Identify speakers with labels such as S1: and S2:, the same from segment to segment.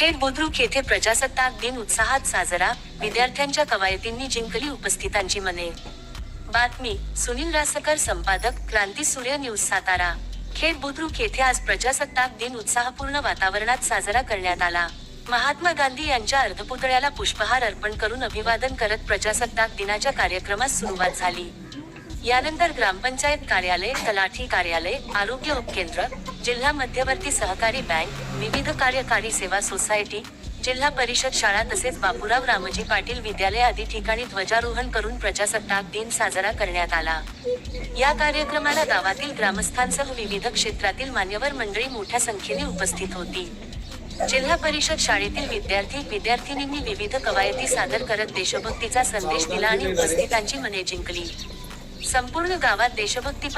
S1: खेड बुद्रुक येथे प्रजासत्ताक दिन उत्साहात साजरा. विद्यार्थ्यांच्या कवायतींनी जिंकली उपस्थितांची मने. बातमी सुनील रासकर संपादक क्रांती सूर्य न्यूज सातारा. खेड बुद्रुक येथे आज प्रजासत्ताक दिन उत्साहपूर्ण वातावरणात साजरा करण्यात आला. महात्मा गांधी यांच्या अर्धपुतळ्याला पुष्पहार अर्पण करून अभिवादन करत प्रजासत्ताक दिनाच्या कार्यक्रमास सुरुवात झाली. यानंतर ग्रामपंचायत कार्यालय तलाठी कार्यालय आरोग्य उपकेंद्र जिल्हा मध्यवर्ती सहकारी बँक विविध कार्यकारी सेवा सोसायटी जिल्हा परिषद शाळा तसेच बापूराव रामजी पाटील विद्यालय आदी ठिकाणी ध्वजारोहण करून प्रजासत्ताक दिन साजरा करण्यात आला. या कार्यक्रमाला गावातील ग्रामस्थांसह विविध क्षेत्रातील मान्यवर मंडळी मोठ्या संख्येने उपस्थित होती. जिल्हा परिषद शाळेतील विद्यार्थी विद्यार्थिनींनी विविध कवायती सादर करत देशभक्तीचा संदेश दिला आणि उपस्थितांची मने जिंकली. संपूर्ण गावात देशभक्ती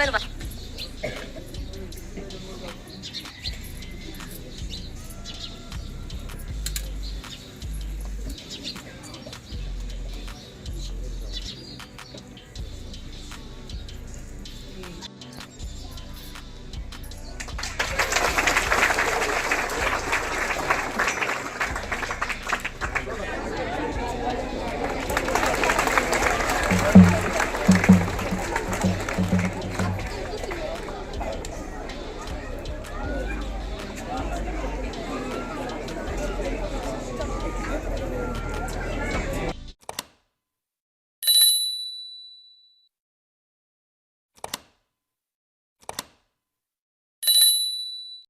S1: Thank you.